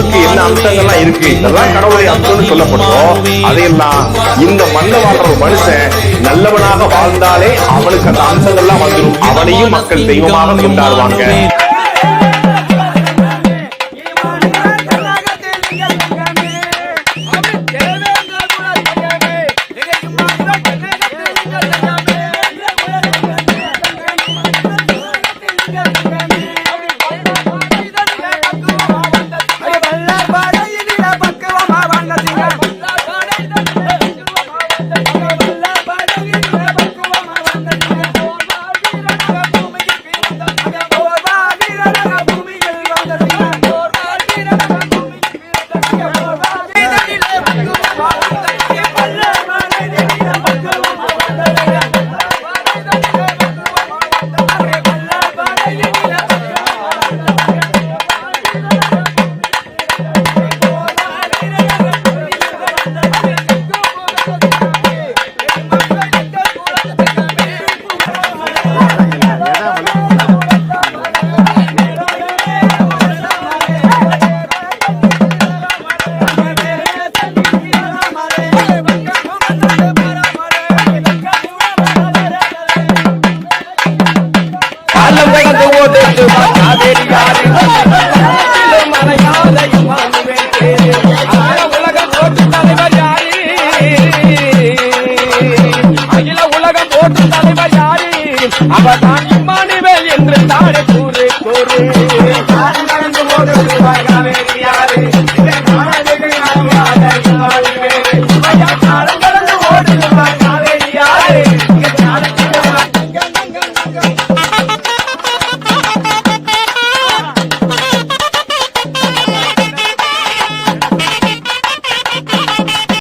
கடவுளுக்கு என்ன அம்சங்கள்லாம் இருக்கு? இதெல்லாம் கடவுளுடைய அம்சம்னு சொல்லப்படுறோம். அதையெல்லாம் இந்த மண்ண வாழ்ற மனுஷன் நல்லவனாக வாழ்ந்தாலே அவனுக்கு அந்த அம்சங்கள்லாம் வந்துடும் அவனையும் மக்கள் தெய்வமாக கொண்டாடுவாங்க. அவதான் இமானுவேல் என்று தானே கூறு கூறு.